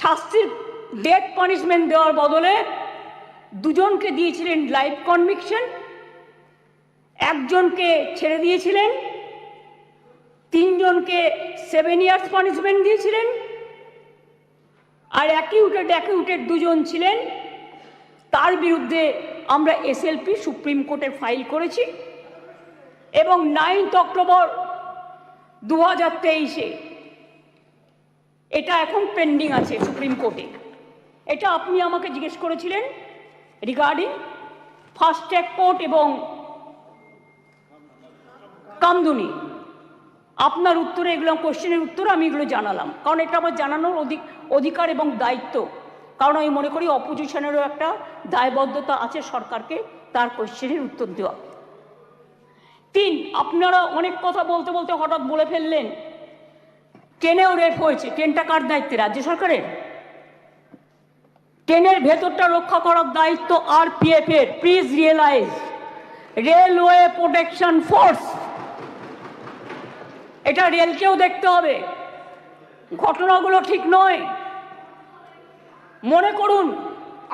শাস্তির death punishment দেওয়ার বদলে দুজনকে দিয়েছিলেন লাইফ কনভিকশন একজনকে ছেড়ে দিয়েছিলেন, তিনজনকে সেভেন ইয়ার্স পানিশমেন্ট দিয়েছিলেন, আর অ্যাকিউটেড অ্যাকিউটেড দুজন ছিলেন। তার বিরুদ্ধে আমরা এসএলপি সুপ্রিম কোর্টে ফাইল করেছি এবং নাইনথ অক্টোবর দু হাজার তেইশে এটা এখন পেন্ডিং আছে সুপ্রিম কোর্টে এটা আপনি আমাকে জিজ্ঞেস করেছিলেন রিগার্ডিং ফাস্ট ট্র্যাক কোর্ট এবং কামদুনি। আপনার উত্তরে এগুলো কোশ্চেনের উত্তর আমি এগুলো জানালাম। কারণ এটা আমার জানানোর অধিক, অধিকার এবং দায়িত্ব। কারণ আমি মনে করি অপোজিশনেরও একটা দায়বদ্ধতা আছে সরকারকে তার কোশ্চেনের উত্তর দেওয়া। তিন, আপনারা অনেক কথা বলতে বলতে হঠাৎ বলে ফেললেন। ট্রেনেও রেপ হয়েছে। ট্রেনটা কার দায়িত্বে? রাজ্য সরকারের? ট্রেনের ভেতরটা রক্ষা করার দায়িত্ব আর পিএফ এর। Please realise railway protection force এটা রেলকেও দেখতে হবে। ঘটনাগুলো ঠিক নয়। মনে করুন,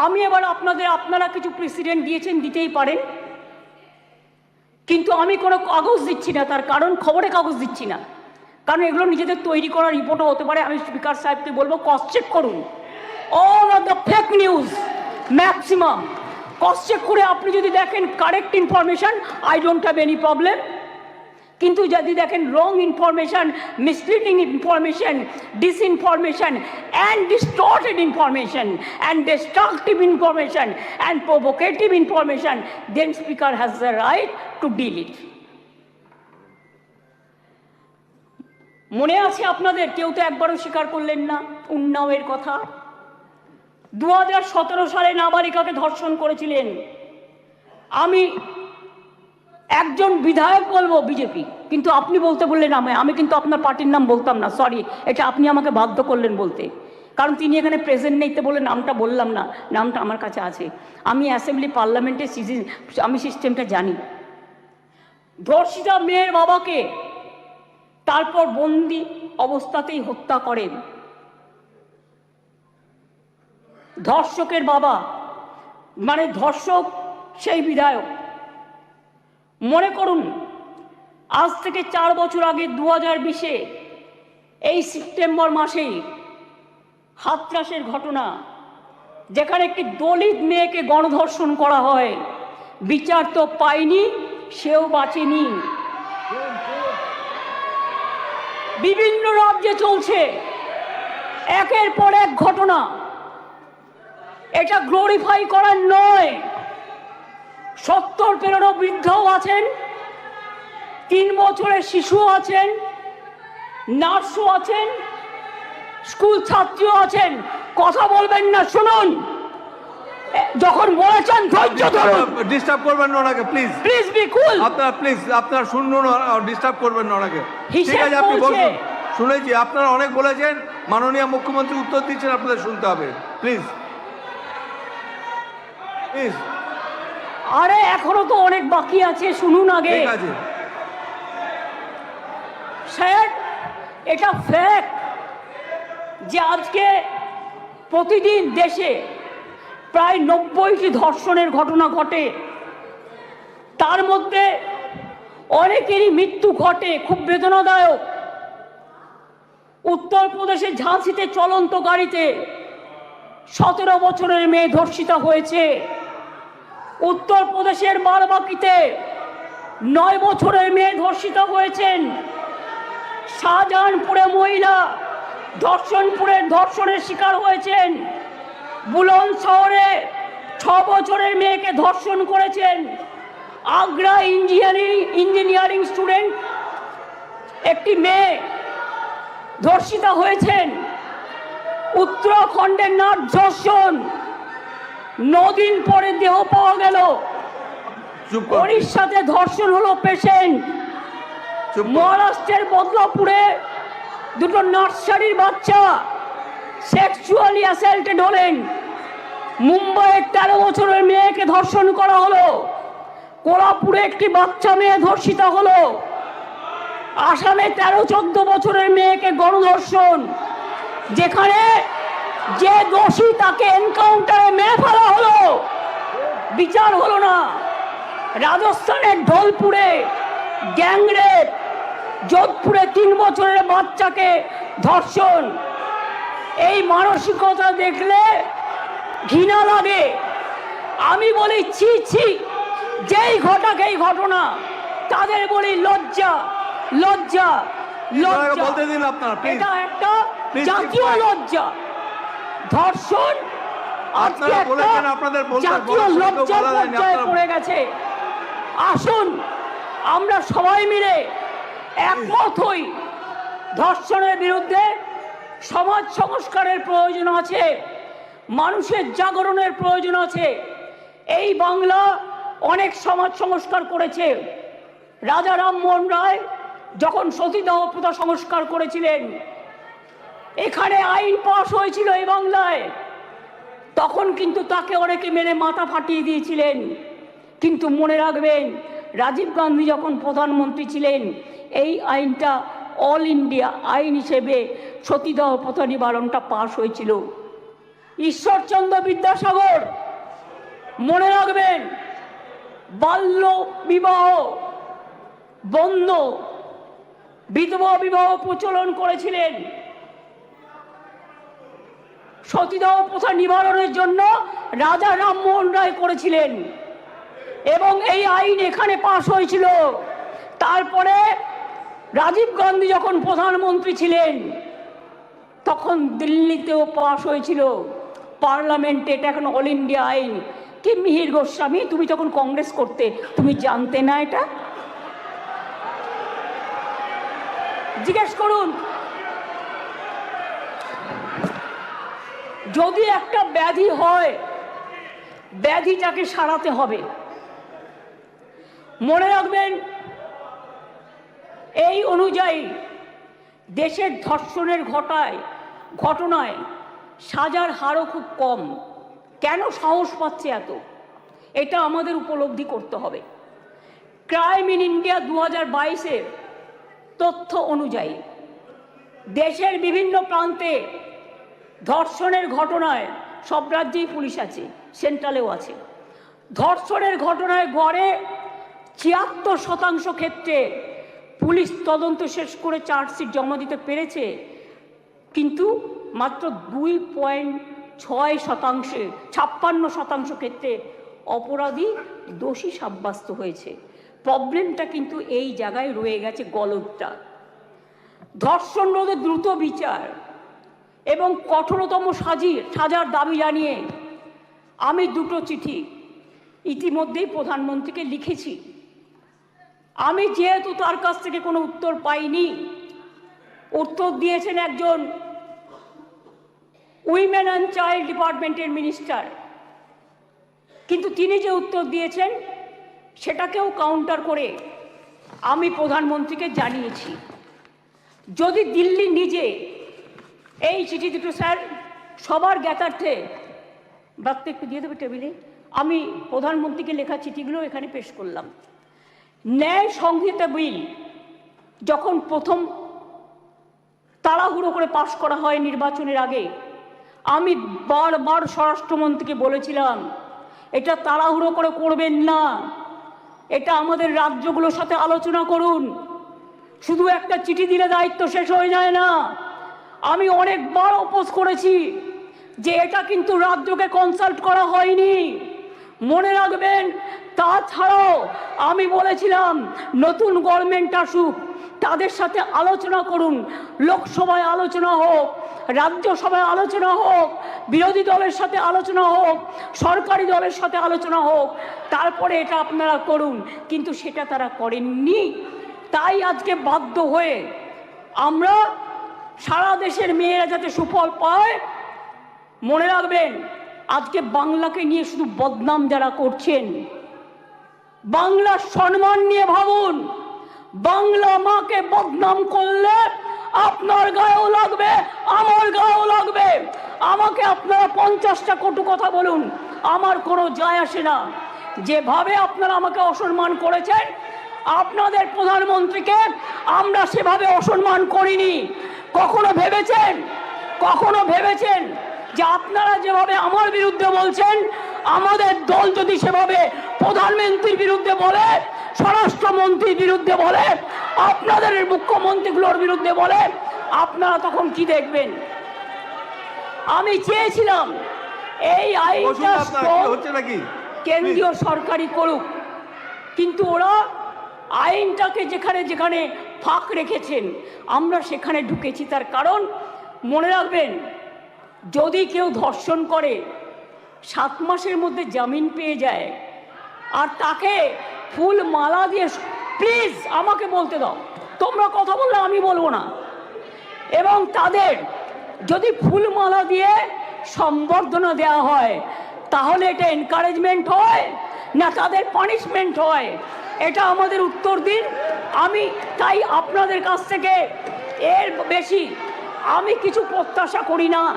আমি এবার আপনাদের, আপনারা কিছু প্রেসিডেন্ট দিয়েছেন, দিতেই পারেন। কিন্তু আমি কোনো কাগজ দিচ্ছি না, তার কারণ খবরে কাগজ দিচ্ছি না। কারণ এগুলো নিজেদের তৈরি করা রিপোর্টও হতে পারে। আমি স্পিকার সাহেবকে বলব কস চেক করুন। All of the fake news maximum cross check করে আপনি যদি দেখেন correct information I don't have any problem কিন্তু যদি দেখেন wrong information misleading information disinformation and distorted information and destructive information and provocative information then speaker has the right to deal it মনে আছে আপনাদের? কেউ তো একবারও স্বীকার করলেন না। উন্নাওয়ের কথা। দু হাজার সতেরো সালে নাবালিকাকে ধর্ষণ করেছিলেন। আমি একজন বিধায়ক বলব বিজেপি, কিন্তু আপনি বলতে বললেন আমায়। আমি কিন্তু আপনার পার্টির নাম বলতাম না সরি এটা আপনি আমাকে বাধ্য করলেন বলতে। কারণ তিনি এখানে প্রেজেন্ট নেই তো বলে নামটা বললাম না। নামটা আমার কাছে আছে। আমি অ্যাসেম্বলি পার্লামেন্টের সিজন আমি সিস্টেমটা জানি। ধর্ষিতা মেয়ের বাবাকে তারপর বন্দি অবস্থাতেই হত্যা করেন। ধর্ষকের বাবা মানে ধর্ষক সেই বিধায়ক। মনে করুন, আজ থেকে চার বছর আগে দু হাজার বিশে এই সেপ্টেম্বর মাসেই হাতরাসের ঘটনা, যেখানে একটি দলিত মেয়েকে গণধর্ষণ করা হয়। বিচার তো পায়নি সেও বাঁচেনি। বিভিন্ন রাজ্যে চলছে। একের পর এক ঘটনা। এটা গ্লোরিফাই করার নয়। সত্তর পেরোনো বৃদ্ধও আছেন, তিন বছরের শিশুও আছেন, নার্সও আছেন, স্কুল ছাত্রীও আছেন। কথা বলবেন না, শুনুন। যখন বলেছেন ধৈর্য ধরুন। ডিস্টার্ব করবেন না ওনাকে প্লিজ প্লিজ বি কুল আপনারা প্লিজ আপনারা শুনুন ডিস্টার্ব করবেন না ওনাকে। ঠিক আছে আপনি বলুন। শুনেছি আপনারা অনেক বলেছেন মাননীয় মুখ্যমন্ত্রী উত্তর দিচ্ছেন আপনাদের শুনতে হবে। প্লিজ প্লিজ আরে এখনও তো অনেক বাকি আছে শুনুন আগে। ঠিক আছে। স্যার এটা ফ্যাক্ট যে আজকে প্রতিদিন দেশে প্রায় নব্বইটি ধর্ষণের ঘটনা ঘটে। তার মধ্যে অনেকেরই মৃত্যু ঘটে, খুব বেদনাদায়ক। উত্তরপ্রদেশের ঝাঁসিতে চলন্ত গাড়িতে সতেরো বছরের মেয়ে ধর্ষিতা হয়েছে। উত্তরপ্রদেশের বারবাকিতে নয় বছরের মেয়ে ধর্ষিতা হয়েছেন। শাহজাহানপুরে মহিলা ধর্ষণপুরের ধর্ষণের শিকার হয়েছেন। বুলন শহরে ছ বছরের মেয়েকে ধর্ষণ করেছেন আগ্রা ইঞ্জিনিয়ারিং ইঞ্জিনিয়ারিং স্টুডেন্ট। একটি মেয়ে ধর্ষিতা হয়েছেন। উত্তরাখণ্ডের নাট ধর্ষণ। নদিন পরে দেহ পাওয়া গেল। উড়িষ্যাতে ধর্ষণ হলো পেশেন্ট। মহারাষ্ট্রের বদলাপুরে দুটো নার্সারির বাচ্চা। সেক্সুয়ালি অ্যাসাল্টেড হলেন। মুম্বাইয়ের তেরো বছরের মেয়েকে ধর্ষণ করা হলো। কোলাপুরে একটি বাচ্চা মেয়ে ধর্ষিতা হলো। আসামে তেরো চোদ্দ বছরের মেয়েকে গণধর্ষণ। যেখানে যে দোষী তাকে এনকাউন্টারে মেয়ে ফেলা হলো। বিচার হলো না। রাজস্থানের ঢোলপুরে গ্যাংরেপ, যোধপুরে তিন বছরের বাচ্চাকে ধর্ষণ। এই মানসিকতা দেখলে ঘৃণা লাগে। আমি বলি ছি ছি যেই ঘটাক এই ঘটনা তাদের বলি লজ্জা লজ্জা লজ্জা। বলতে দিন আপনারা, এটা একটা জাতীয় লজ্জা। ধর্ষণ আজকে আপনাদের বলতে- জাতীয় বলার লজ্জার পর্যায়ে পড়ে গেছে। আসুন আমরা সবাই মিলে একমত হই ধর্ষণের বিরুদ্ধে। সমাজ সংস্কারের প্রয়োজন আছে, মানুষের জাগরণের প্রয়োজন আছে। এই বাংলা অনেক সমাজ সংস্কার করেছে। রাজা রামমোহন রায় যখন সতীদাহ প্রথা সংস্কার করেছিলেন, এখানে আইন পাশ হয়েছিল এই বাংলায়। তখন কিন্তু তাকে অনেকে মেরে মাথা ফাটিয়ে দিয়েছিলেন। কিন্তু মনে রাখবেন, রাজীব গান্ধী যখন প্রধানমন্ত্রী ছিলেন, এই আইনটা অল ইন্ডিয়া আইন হিসেবে সতীদাহ প্রথা নিবারণটা পাশ হয়েছিল। ঈশ্বরচন্দ্র বিদ্যাসাগর, মনে রাখবেন, বাল্য বিবাহ বন্ধ, বিধবা বিবাহ প্রচলন করেছিলেন। সতীদাহ প্রথা নিবারণের জন্য রাজা রামমোহন রায় করেছিলেন। এবং এই আইন এখানে পাশ হয়েছিল। তারপরে রাজীব গান্ধী যখন প্রধানমন্ত্রী ছিলেন, তখন দিল্লিতেও পাশ হয়েছিল। পার্লামেন্টে এটা এখন অল ইন্ডিয়া আইন। কি মিহির গোস্বামী, তুমি তখন কংগ্রেস করতে, তুমি জানতে না এটা? জিজ্ঞেস করুন। যদি একটা ব্যাধি হয়, ব্যাধিটাকে সারাতে হবে। মনে রাখবেন এই অনুযায়ী দেশের ধর্ষণের ঘটায়, ঘটনায় সাজার হারও খুব কম। কেন সাহস পাচ্ছে এত? এটা আমাদের উপলব্ধি করতে হবে। ক্রাইম ইন ইন্ডিয়া দু হাজার বাইশের তথ্য অনুযায়ী দেশের বিভিন্ন প্রান্তে ধর্ষণের ঘটনায় সব রাজ্যেই পুলিশ আছে, সেন্ট্রালেও আছে। ধর্ষণের ঘটনায় গড়ে ছিয়াত্তর শতাংশ ক্ষেত্রে পুলিশ তদন্ত শেষ করে চার্জশিট জমা দিতে পেরেছে, কিন্তু মাত্র দুই পয়েন্ট ছয় শতাংশে, ছাপ্পান্ন শতাংশ ক্ষেত্রে অপরাধী দোষী সাব্যস্ত হয়েছে। প্রবলেমটা কিন্তু এই জায়গায় রয়ে গেছে গলদটা। ধর্ষণ রোধে দ্রুত বিচার এবং কঠোরতম সাজি সাজার দাবি জানিয়ে আমি দুটো চিঠি ইতিমধ্যেই প্রধানমন্ত্রীকে লিখেছি। আমি যেহেতু তার কাছ থেকে কোনো উত্তর পাইনি, উত্তর দিয়েছেন একজন উইমেন অ্যান্ড চাইল্ড ডিপার্টমেন্টের মিনিস্টার। কিন্তু তিনি যে উত্তর দিয়েছেন, সেটাকেও কাউন্টার করে আমি প্রধানমন্ত্রীকে জানিয়েছি। যদি দিল্লি নিজে এই চিঠি দুটো, স্যার, সবার জ্ঞাতার্থে বার্তা একটু দিয়ে দেবে টেবিলে, আমি প্রধানমন্ত্রীকে লেখা চিঠিগুলো এখানে পেশ করলাম। ন্যায় সংহিতা বিল যখন প্রথম তাড়াহুড়ো করে পাশ করা হয় নির্বাচনের আগে, আমি বারবার স্বরাষ্ট্রমন্ত্রীকে বলেছিলাম, এটা তাড়াহুড়ো করে করবেন না। এটা আমাদের রাজ্যগুলোর সাথে আলোচনা করুন। শুধু একটা চিঠি দিলে দায়িত্ব শেষ হয়ে যায় না। আমি অনেকবার অপোজ করেছি যে এটা কিন্তু রাজ্যকে কনসাল্ট করা হয়নি। মনে রাখবেন, তাছাড়াও আমি বলেছিলাম, নতুন গভর্নমেন্ট আসুক, তাদের সাথে আলোচনা করুন, লোকসভায় আলোচনা হোক, রাজ্যসভায় আলোচনা হোক, বিরোধী দলের সাথে আলোচনা হোক, সরকারি দলের সাথে আলোচনা হোক, তারপরে এটা আপনারা করুন, কিন্তু সেটা তারা করেননি। তাই আজকে বাধ্য হয়ে আমরা সারা দেশের মেয়েরা যাতে সুফল পায়, মনে রাখবেন আজকে বাংলাকে নিয়ে শুধু বদনাম যারা করছেন বাংলার সম্মান নিয়ে ভাবুন, বাংলা মাকে বদনাম করলে আপনার গায়েও লাগবে, আমার গায়েও লাগবে। আমাকে আপনারা পঞ্চাশটা কটু কথা বলুন, আমার কোনো যায় আসে না। যেভাবে আপনারা আমাকে অসম্মান করেছেন, আপনাদের প্রধানমন্ত্রীকে আমরা সেভাবে অসম্মান করিনি। কখনো ভেবেছেন? কখনো ভেবেছেন? যে আপনারা যেভাবে আমার বিরুদ্ধে বলছেন আমাদের দল যদি সেভাবে প্রধানমন্ত্রীর বিরুদ্ধে বলে স্বরাষ্ট্রমন্ত্রীর বিরুদ্ধে বলে আপনাদের মুখ্যমন্ত্রীগুলোর বিরুদ্ধে বলে আপনারা তখন কি দেখবেন? আমি চেয়েছিলাম এই আইনটা কেন্দ্রীয় সরকারই করুক। কিন্তু ওরা আইনটাকে যেখানে যেখানে ফাঁক রেখেছেন আমরা সেখানে ঢুকেছি। তার কারণ মনে রাখবেন যদি কেউ ধর্ষণ করে, সাত মাসের মধ্যে জামিন পেয়ে যায়, আর তাকে ফুল মালা দিয়ে প্লিজ আমাকে বলতে দাও। তোমরা কথা বললে আমি বলব না। এবং তাদের যদি ফুলমালা দিয়ে সম্বর্ধনা দেওয়া হয়, তাহলে এটা এনকারেজমেন্ট হয়, না তাদের পানিশমেন্ট হয়। এটা আমাদের উত্তর দিন। আমি তাই আপনাদের কাছ থেকে এর বেশি আমি কিছু প্রত্যাশা করি না।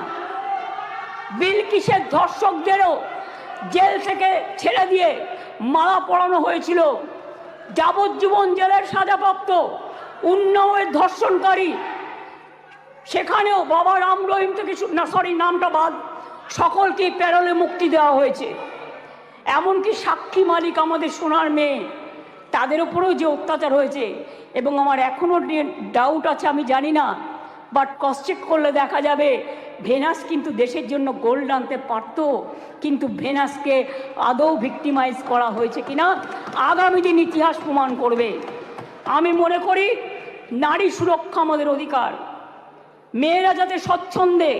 বিলকিসের ধর্ষকদেরও জেল থেকে ছেড়ে দিয়ে মালা পড়ানো হয়েছিল। যাবজ্জীবন জেলের সাজাপ্রাপ্ত উন্নয়ের ধর্ষণকারী। সেখানেও বাবা রাম রহিম থেকে না সরি নামটা বাদ। সকলকে প্যারলে মুক্তি দেওয়া হয়েছে। এমনকি সাক্ষী মালিক আমাদের সোনার মেয়ে, তাদের উপরেও যে অত্যাচার হয়েছে, এবং আমার এখনও ডাউট আছে, আমি জানি না। বাট ক্রস চেক করলে দেখা যাবে ভেনাস কিন্তু দেশের জন্য গোল্ড আনতে পারত, কিন্তু ভেনাসকে আদৌ ভিক্টিমাইজ করা হয়েছে কিনা, আগামী দিন ইতিহাস প্রমাণ করবে। আমি মনে করি নারী সুরক্ষা আমাদের অধিকার। মেয়েরা যাতে স্বচ্ছন্দে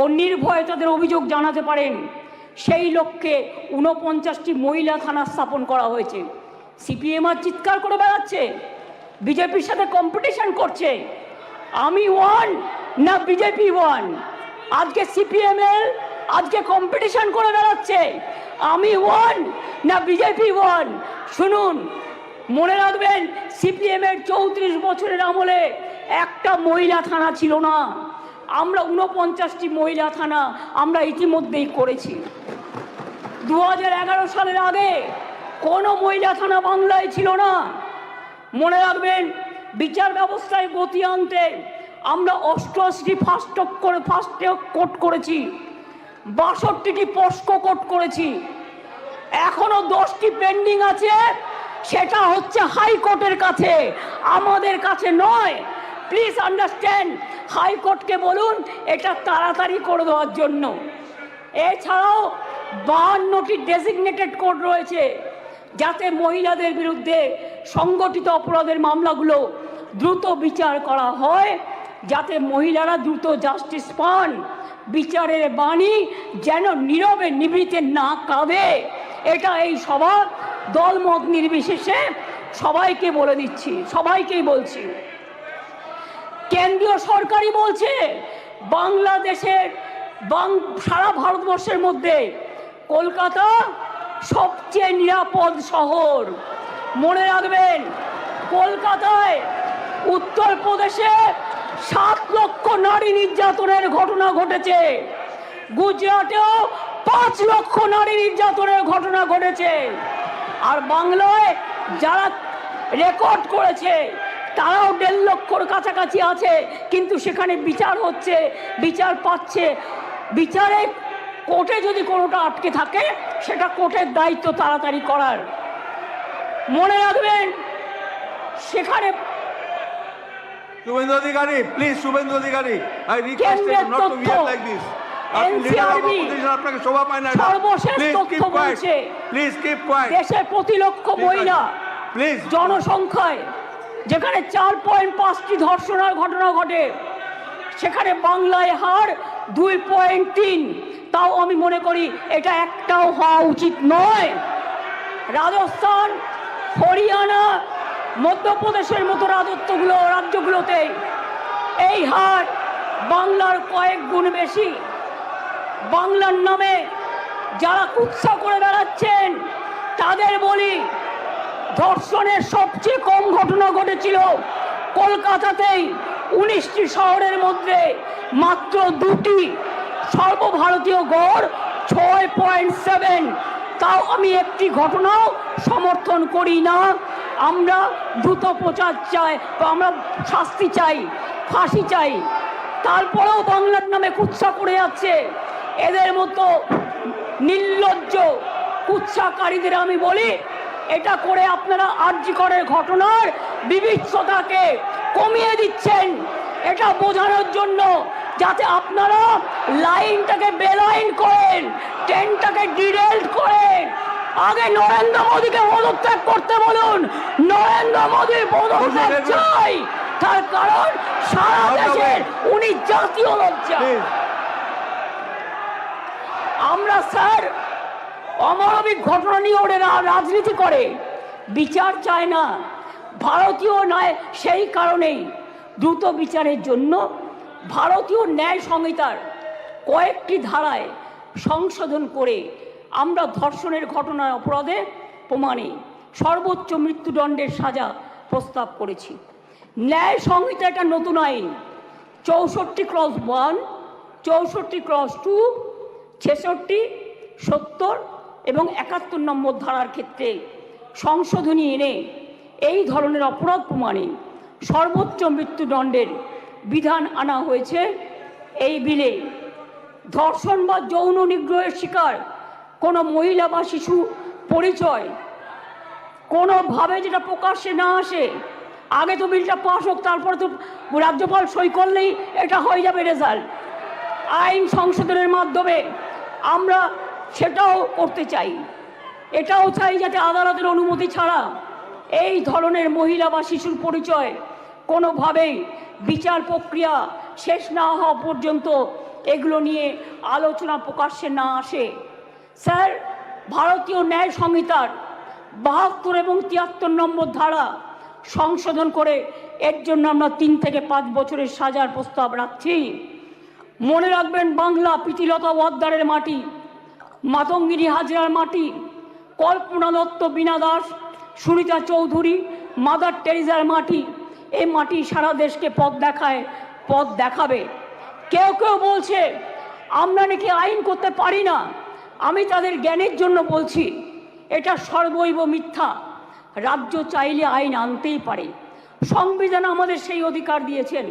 ও নির্ভয়ে তাদের অভিযোগ জানাতে পারেন, সেই লক্ষ্যে ঊনপঞ্চাশটি মহিলা থানা স্থাপন করা হয়েছে। সিপিএম আর চিৎকার করে বেড়াচ্ছে, বিজেপির সাথে কম্পিটিশন করছে আমি ওয়ান না বিজেপি ওয়ান আজকে সিপিএম এর, আজকে কম্পিটিশন করে বেড়াচ্ছে। আমি ওয়ান না বিজেপি ওয়ান শুনুন, মনে রাখবেন সিপিএম এর চৌত্রিশ বছরের আমলে একটা মহিলা থানা ছিল না। আমরা উনপঞ্চাশটি মহিলা থানা আমরা ইতিমধ্যেই করেছি। দু সালের আগে কোনো মহিলা থানা বাংলায় ছিল না। মনে রাখবেন বিচার ব্যবস্থায় গতি আনতে আমরা অষ্টআশিটি ফাস্ট করে, ফাস্ট কোট করেছি। বাষট্টিটি পস্কো কোট করেছি। এখনও দশটি পেন্ডিং আছে, সেটা হচ্ছে হাইকোর্টের কাছে, আমাদের কাছে নয়। প্লিজ আন্ডারস্ট্যান্ড হাইকোর্টকে বলুন, এটা তাড়াতাড়ি করে দেওয়ার জন্য। এছাড়াও বাহান্নটি ডেজিগনেটেড কোর্ট রয়েছে, যাতে মহিলাদের বিরুদ্ধে সংগঠিত অপরাধের মামলাগুলো দ্রুত বিচার করা হয় যাতে মহিলারা দ্রুত জাস্টিস পান। বিচারের বাণী যেন নীরবে নিভৃতে না কাঁদে। এটা এই সভা দলমত নির্বিশেষে সবাইকে বলে দিচ্ছি, সবাইকেই বলছি। কেন্দ্রীয় সরকারই বলছে, বাংলাদেশের বাং, সারা ভারতবর্ষের মধ্যে কলকাতা সবচেয়ে নিরাপদ শহর। মনে রাখবেন, কলকাতায় উত্তরপ্রদেশে সাত লক্ষ নারী নির্যাতনের ঘটনা ঘটেছে। গুজরাটেও পাঁচ লক্ষ নারী নির্যাতনের ঘটনা ঘটেছে। আর বাংলায় যারা রেকর্ড করেছে, তারাও দেড় লক্ষর কাছাকাছি আছে। কিন্তু সেখানে বিচার হচ্ছে, বিচার পাচ্ছে। বিচারে কোর্টে যদি কোনোটা আটকে থাকে, সেটা কোর্টের দায়িত্ব তাড়াতাড়ি করার। মনে রাখবেন, সেখানে Suvendu Adhikari please Suvendu Adhikari I request you not to behave like this আপনাকে শোভা পায় না। সর্বশেষ প্লিজ তথ্য keep quiet please keep quiet দেশের প্রতি লক্ষ মহিলা প্লিজ জনসংখ্যায় যেখানে চার পয়েন্ট পাঁচটি ধর্ষণের ঘটনা ঘটে সেখানে বাংলায় হার দুই পয়েন্ট তিন। তাও আমি মনে করি এটা একটাও হওয়া উচিত নয়। রাজস্থান হরিয়ানা মধ্যপ্রদেশের মতো রাজত্বগুলো রাজ্যগুলোতে এই হার বাংলার কয়েক গুণ বেশি। বাংলার নামে যারা কুৎসা করে বেড়াচ্ছেন, তাদের বলি ধর্ষণের সবচেয়ে কম ঘটনা ঘটেছিল কলকাতাতেই। উনিশটি শহরের মধ্যে মাত্র দুটি সর্বভারতীয় গড় ছয় পয়েন্ট সেভেন। তাও আমি একটি ঘটনাও সমর্থন করি না। আমরা দ্রুত প্রচার চাই আমরা শাস্তি চাই, ফাঁসি চাই। তারপরেও বাংলার নামে কুৎসা করে যাচ্ছে। এদের মতো নির্লজ্জ কুৎসাকারীদের আমি বলি, এটা করে আপনারা আর্যিকরের ঘটনার বিবিচ্ছতাকে কমিয়ে দিচ্ছেন। এটা বোঝানোর জন্য যাতে আপনারা লাইনটাকে বেলাইন করেন, ট্রেনটাকে ডিরেল্ট করেন আগে নরেন্দ্র মোদীকে পদত্যাগ করতে বলুন। নরেন্দ্র মোদীর পদত্যাগ চাই। তার কারণ সারা দেশের উনি জাতীয় লজ্জা আমরা স্যার অমানবিক ঘটনা নিয়ে ওরা রাজনীতি করে। বিচার চায় না। ভারতীয় নয় সেই কারণেই দ্রুত বিচারের জন্য ভারতীয় ন্যায় সংহিতার কয়েকটি ধারায় সংশোধন করে আমরা ধর্ষণের ঘটনায় অপরাধে প্রমাণে সর্বোচ্চ মৃত্যুদণ্ডের সাজা প্রস্তাব করেছি। ন্যায় সংহিতা একটা নতুন আইন। চৌষট্টি ক্রস ওয়ান, চৌষট্টি ক্রস টু, ছেষট্টি, সত্তর এবং একাত্তর নম্বর ধারার ক্ষেত্রে সংশোধনী এনে এই ধরনের অপরাধ প্রমাণে সর্বোচ্চ মৃত্যুদণ্ডের বিধান আনা হয়েছে এই বিলে। ধর্ষণ বা যৌন নিগ্রহের শিকার কোনো মহিলা বা শিশু পরিচয় কোনোভাবে যেটা প্রকাশ্যে না আসে, আগে তো বিলটা পাস হোক, তারপরে তো রাজ্যপাল সই করলেই এটা হয়ে যাবে রেজাল্ট আইন সংশোধনের মাধ্যমে আমরা সেটাও করতে চাই। এটাও চাই যাতে আদালতের অনুমতি ছাড়া এই ধরনের মহিলা বা শিশুর পরিচয় কোনোভাবেই বিচার প্রক্রিয়া শেষ না হওয়া পর্যন্ত এগুলো নিয়ে আলোচনা প্রকাশ্যে না আসে। স্যার, ভারতীয় ন্যায় সংহিতার বাহাত্তর এবং তিয়াত্তর নম্বর ধারা সংশোধন করে এর জন্য আমরা তিন থেকে পাঁচ বছরের সাজার প্রস্তাব রাখছি। মনে রাখবেন, বাংলা প্রীতিলতা ওয়াদ্দারের মাটি, মাতঙ্গিনী হাজরার মাটি, কল্পনা দত্ত, বীণা দাস, সুনিতা চৌধুরী, মাদার টেরিজার মাটি এই মাটি সারা দেশকে পথ দেখায়, পথ দেখাবে। কেউ কেউ বলছে, আমরা নাকি আইন করতে পারি না। আমি তাদের জ্ঞানের জন্য বলছি, এটা সর্বৈব মিথ্যা। রাজ্য চাইলে আইন আনতেই পারে। সংবিধান আমাদের সেই অধিকার দিয়েছেন।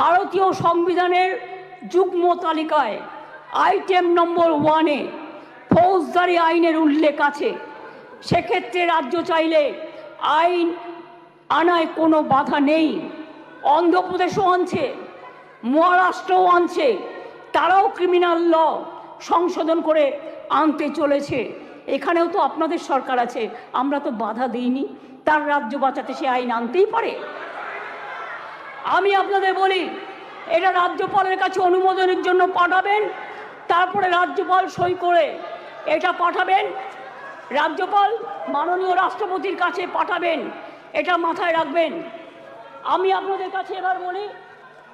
ভারতীয় সংবিধানের যুগ্ম তালিকায় আইটেম নম্বর ওয়ানে ফৌজদারি আইনের উল্লেখ আছে। সেক্ষেত্রে রাজ্য চাইলে আইন আনায় কোনো বাধা নেই। অন্ধ্রপ্রদেশও আনছে, মহারাষ্ট্রও আনছে, তারাও ক্রিমিনাল ল সংশোধন করে আনতে চলেছে। এখানেও তো আপনাদের সরকার আছে, আমরা তো বাধা দিইনি, তার রাজ্য বাঁচাতে সে আইন আনতেই পারে। আমি আপনাদের বলি, এটা রাজ্যপালের কাছে অনুমোদনের জন্য পাঠাবেন, তারপরে রাজ্যপাল সই করে এটা পাঠাবেন, রাজ্যপাল মাননীয় রাষ্ট্রপতির কাছে পাঠাবেন, এটা মাথায় রাখবেন। আমি আপনাদের কাছে এবার বলি,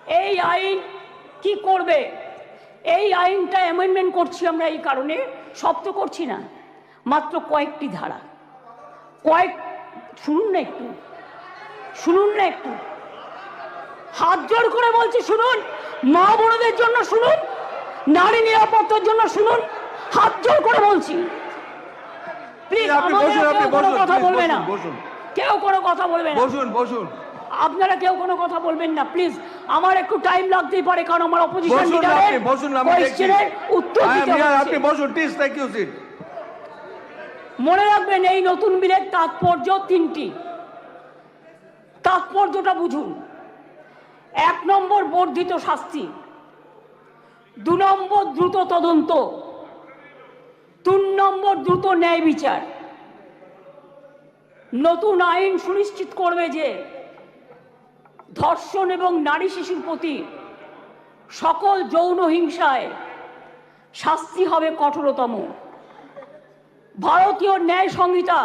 এই আইন কি করবে? এই আইনটা অ্যামেন্ডমেন্ট করছি আমরা এই কারণে সব তো করছি না। মাত্র কয়েকটি ধারা। কয়েক শুনুন না একটু। শুনুন না একটু। হাত জোর করে বলছি শুনুন। মা বোনদের জন্য শুনুন। নারী নিরাপত্তার জন্য শুনুন। হাত জোর করে বলছি। প্লিজ বসুন, কোনো কথা বলবে না। কেউ কোনো কথা বলবে না। বসুন বসুন। আপনারা কেউ কোনো কথা বলবেন না প্লিজ আমার একটু টাইম লাগতেই পারে কারণ আমার অপোজিশন লিডারের আপনি বসুন আমি দেখছি। উত্তর দিতে হচ্ছে। আপনি বসুন প্লিজ থ্যাংক ইউ সিট মনে রাখবেন এই নতুন বিলের তাৎপর্য তিনটি। তাৎপর্যটা বুঝুন। এক নম্বর বর্ধিত শাস্তি দু নম্বর দ্রুত তদন্ত তিন নম্বর দ্রুত ন্যায় বিচার। নতুন আইন সুনিশ্চিত করবে যে ধর্ষণ এবং নারী শিশুর প্রতি সকল যৌন হিংসায় শাস্তি হবে কঠোরতম। ভারতীয় ন্যায় সংহিতা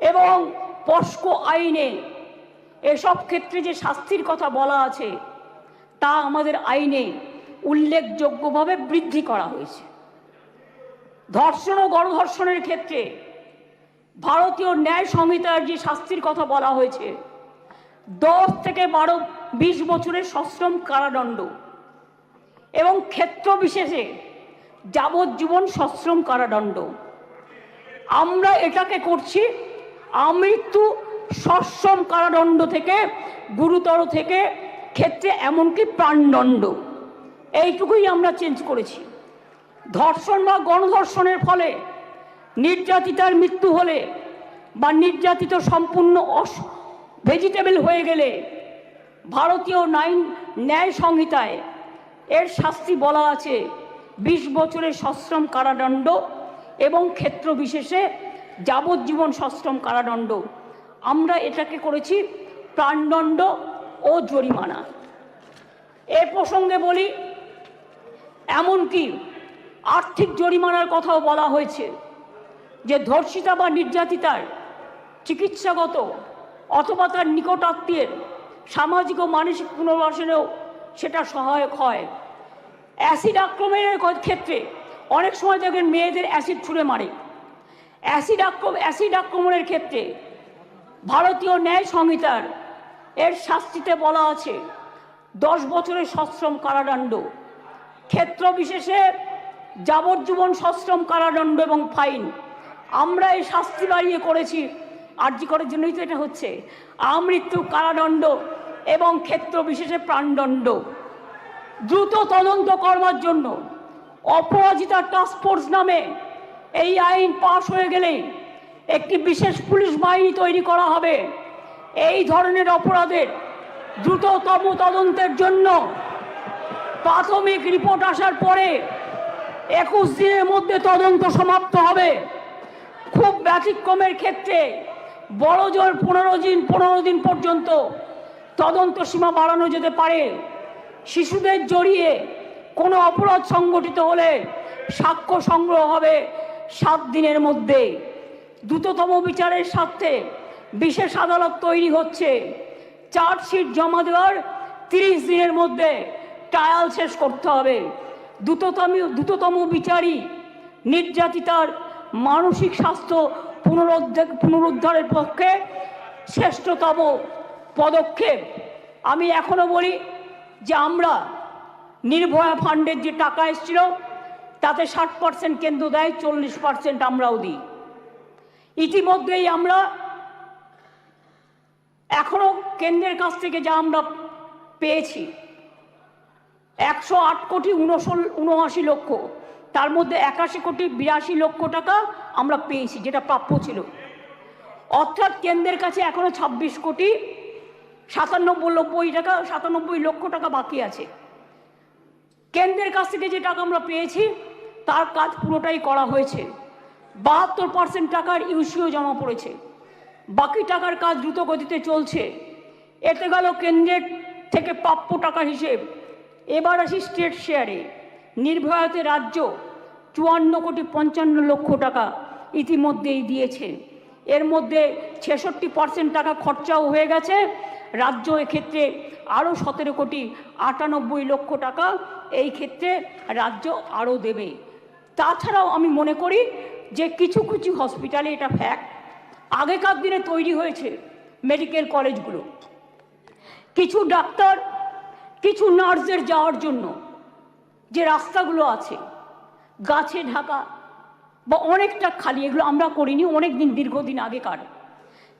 এবং পস্কো আইনে এসব ক্ষেত্রে যে শাস্তির কথা বলা আছে, তা আমাদের আইনে উল্লেখযোগ্যভাবে বৃদ্ধি করা হয়েছে। ধর্ষণ ও গণধর্ষণের ক্ষেত্রে ভারতীয় ন্যায় সংহিতার যে শাস্তির কথা বলা হয়েছে দশ থেকে বারো, বিশ বছরের সশ্রম কারাদণ্ড এবং ক্ষেত্র বিশেষে যাবজ্জীবন সশ্রম কারাদণ্ড। আমরা এটাকে করছি আমৃত্যু সশ্রম কারাদণ্ড থেকে, গুরুতর থেকে, ক্ষেত্রে এমনকি প্রাণদণ্ড। এইটুকুই আমরা চেঞ্জ করেছি। ধর্ষণ বা গণধর্ষণের ফলে, নির্যাতিতার মৃত্যু হলে বা নির্যাতিত সম্পূর্ণ অস ভেজিটেবল হয়ে গেলে ভারতীয় নাইন ন্যায় সংহিতায় এর শাস্তি বলা আছে। বিশ বছরের সশ্রম কারাদণ্ড এবং ক্ষেত্র বিশেষে যাবজ্জীবন সশ্রম কারাদণ্ড। আমরা এটাকে করেছি প্রাণদণ্ড ও জরিমানা। এ প্রসঙ্গে বলি, এমনকি আর্থিক জরিমানার কথাও বলা হয়েছে যে ধর্ষিতা বা নির্যাতিতার চিকিৎসাগত অথবা তার নিকটাত্মীয়ের সামাজিক ও মানসিক পুনর্বাসনেও সেটা সহায়ক হয়। অ্যাসিড আক্রমণের ক্ষেত্রে অনেক সময় দেখবেন মেয়েদের অ্যাসিড ছুঁড়ে মারে। অ্যাসিড আক্রম অ্যাসিড আক্রমণের ক্ষেত্রে ভারতীয় ন্যায় সংহিতার এর শাস্তিতে বলা আছে, দশ বছরের সশ্রম কারাদণ্ড। ক্ষেত্র বিশেষে যাবজ্জীবন সশ্রম কারাদণ্ড এবং ফাইন। আমরা এই শাস্তি বাড়িয়ে করেছি আর্জি করার জন্যই তো এটা হচ্ছে। আমৃত্যু কারাদণ্ড এবং ক্ষেত্র বিশেষে প্রাণদণ্ড। দ্রুত তদন্ত করবার জন্য অপরাজিতা টাস্ক ফোর্স নামে এই আইন পাশ হয়ে গেলেই একটি বিশেষ পুলিশ বাহিনী তৈরি করা হবে। এই ধরনের অপরাধের দ্রুততম তদন্তের জন্য প্রাথমিক রিপোর্ট আসার পরে একুশ দিনের মধ্যে তদন্ত সমাপ্ত হবে। খুব ব্যতিক্রমের ক্ষেত্রে বড় জোর পনেরো দিন পনেরো দিন পর্যন্ত তদন্ত সীমা বাড়ানো যেতে পারে। শিশুদের জড়িয়ে কোনো অপরাধ সংগঠিত হলে সাক্ষ্য সংগ্রহ হবে সাত দিনের মধ্যে। দ্রুততম বিচারের স্বার্থে বিশেষ আদালত তৈরি হচ্ছে। চার্জশিট জমা দেওয়ার তিরিশ দিনের মধ্যে ট্রায়াল শেষ করতে হবে। দ্রুততম দ্রুততম বিচারই নির্যাতিতার মানসিক স্বাস্থ্য পুনরুদ্ধার পুনরুদ্ধারের পক্ষে শ্রেষ্ঠতম পদক্ষেপ। আমি এখনও বলি যে আমরা নির্ভয়া ফান্ডের যে টাকা এসেছিল, তাতে ষাট পার্সেন্ট কেন্দ্র দেয়, চল্লিশ পার্সেন্ট আমরাও দিই। ইতিমধ্যেই আমরা এখনও কেন্দ্রের কাছ থেকে যা আমরা পেয়েছি, একশো আট কোটি উনসল উনআশি লক্ষ। তার মধ্যে একাশি কোটি বিরাশি লক্ষ টাকা আমরা পেয়েছি, যেটা প্রাপ্য ছিল। অর্থাৎ কেন্দ্রের কাছে এখনও ছাব্বিশ কোটি সাতানব্বই নব্বই টাকা, সাতানব্বই লক্ষ টাকা বাকি আছে। কেন্দ্রের কাছ থেকে যে টাকা আমরা পেয়েছি, তার কাজ পুরোটাই করা হয়েছে। বাহাত্তর পার্সেন্ট টাকার ইউসিও জমা পড়েছে। বাকি টাকার কাজ দ্রুত গতিতে চলছে। এতে গেল কেন্দ্রের থেকে প্রাপ্য টাকার হিসেব। এবার আসি স্টেট শেয়ারে নির্ভয়াতে রাজ্য চুয়ান্ন কোটি পঞ্চান্ন লক্ষ টাকা ইতিমধ্যেই দিয়েছে। এর মধ্যে ছেষট্টি পার্সেন্ট টাকা খরচাও হয়ে গেছে। রাজ্য এক্ষেত্রে আরও সতেরো কোটি আটানব্বই লক্ষ টাকা এই ক্ষেত্রে রাজ্য আরও দেবে। তাছাড়াও আমি মনে করি যে কিছু কিছু হসপিটালে এটা ফ্যাক্ট আগেকার দিনে তৈরি হয়েছে মেডিকেল কলেজগুলো। কিছু ডাক্তার, কিছু নার্সদের যাওয়ার জন্য যে রাস্তাগুলো আছে, গাছে ঢাকা বা অনেকটা খালি, এগুলো আমরা করিনি অনেক দিন দীর্ঘদিন আগেকার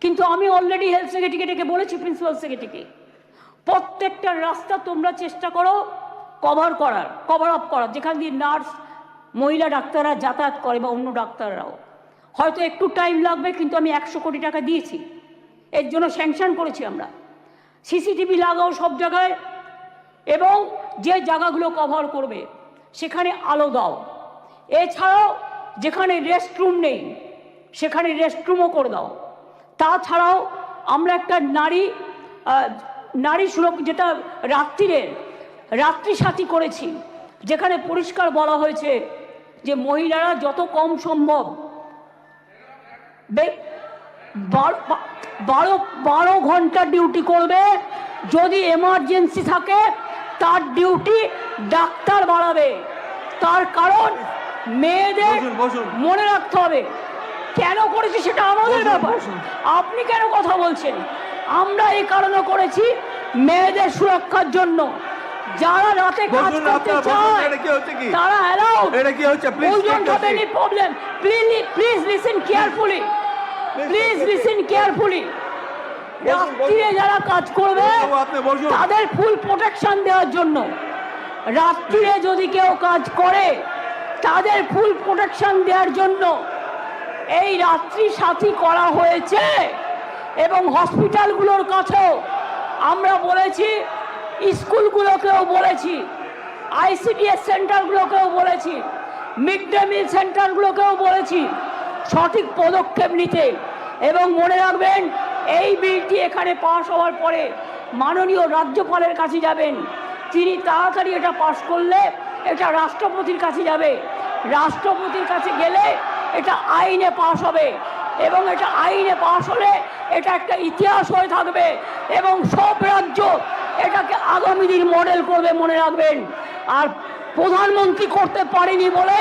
কিন্তু আমি অলরেডি হেলথ সেক্রেটারিকে বলেছি প্রিন্সিপাল সেক্রেটারিকে প্রত্যেকটা রাস্তা তোমরা চেষ্টা করো কভার করার কভার আপ করার। যেখান দিয়ে নার্স মহিলা ডাক্তাররা যাতায়াত করে বা অন্য ডাক্তাররাও। হয়তো একটু টাইম লাগবে, কিন্তু আমি একশো কোটি টাকা দিয়েছি। এর জন্য স্যাংশন করেছি আমরা। সিসিটিভি লাগাও সব জায়গায় এবং যে জায়গাগুলো কভার করবে, সেখানে আলো দাও। এছাড়াও যেখানে রেস্টরুম নেই, সেখানে রেস্টরুমও করে দাও। তাছাড়াও আমরা একটা নারী নারী সুরক্ষা, যেটা রাত্রিরের রাত্রি সাথী করেছি, যেখানে পরিষ্কার বলা হয়েছে যে মহিলারা যত কম সম্ভব বারো বারো ঘণ্টা ডিউটি করবে। যদি এমার্জেন্সি থাকে তার ডিউটি ডাক্তার বাড়াবে তার কারণ মেয়েদের। মনে রাখতে হবে। কেন করেছি সেটা আমাদের ব্যাপার। আপনি কেন কথা বলছেন? আমরা এই কারণে করেছি মেয়েদের সুরক্ষার জন্য। যারা রাতে কাজ করতে চায় এটা কি হচ্ছে কি? তারা অ্যালাউড এটা কি হচ্ছে? Please We don't take a have any seat. রাত্রিরে যারা কাজ করবে তাদের ফুল প্রোটেকশন দেওয়ার জন্য। রাত্রিরে যদি কেউ কাজ করে তাদের ফুল প্রোটেকশন দেওয়ার জন্য এই রাত্রি সাথী করা হয়েছে এবং হসপিটালগুলোর কাছেও আমরা বলেছি স্কুলগুলোকেও বলেছি আইসিডিএস সেন্টারগুলোকেও বলেছি মিড ডে মিল সেন্টারগুলোকেও বলেছি সঠিক পদক্ষেপ নিতে। এবং মনে রাখবেন এই বিলটি এখানে পাশ হওয়ার পরে মাননীয় রাজ্যপালের কাছে যাবেন। তিনি তাড়াতাড়ি এটা পাশ করলে এটা রাষ্ট্রপতির কাছে যাবে। রাষ্ট্রপতির কাছে গেলে এটা আইনে পাশ হবে এবং এটা আইনে পাশ হলে এটা একটা ইতিহাস হয়ে থাকবে এবং সব রাজ্য এটাকে আগামী দিন মডেল করবে মনে রাখবেন। আর প্রধানমন্ত্রী করতে পারেনি বলে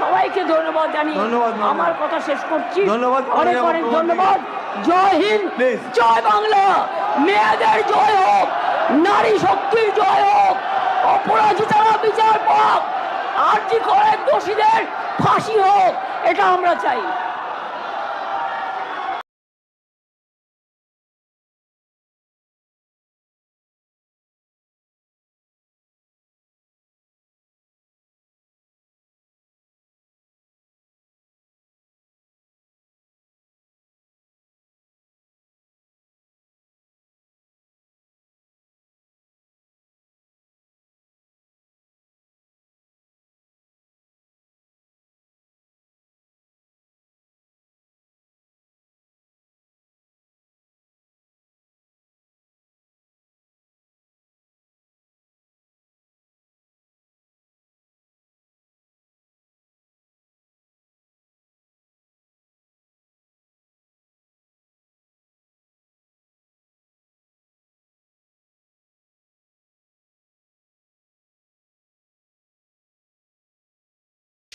সবাইকে ধন্যবাদ জানি। আমার কথা শেষ করছি। ধন্যবাদ, অনেক অনেক ধন্যবাদ। জয় হিন্দ. জয় বাংলা। মেয়েদের জয় হোক নারী শক্তির জয় হোক অপরাজিতারা বিচার পাক আর কি করে দোষীদের ফাঁসি হোক এটা আমরা চাই।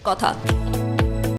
কথা।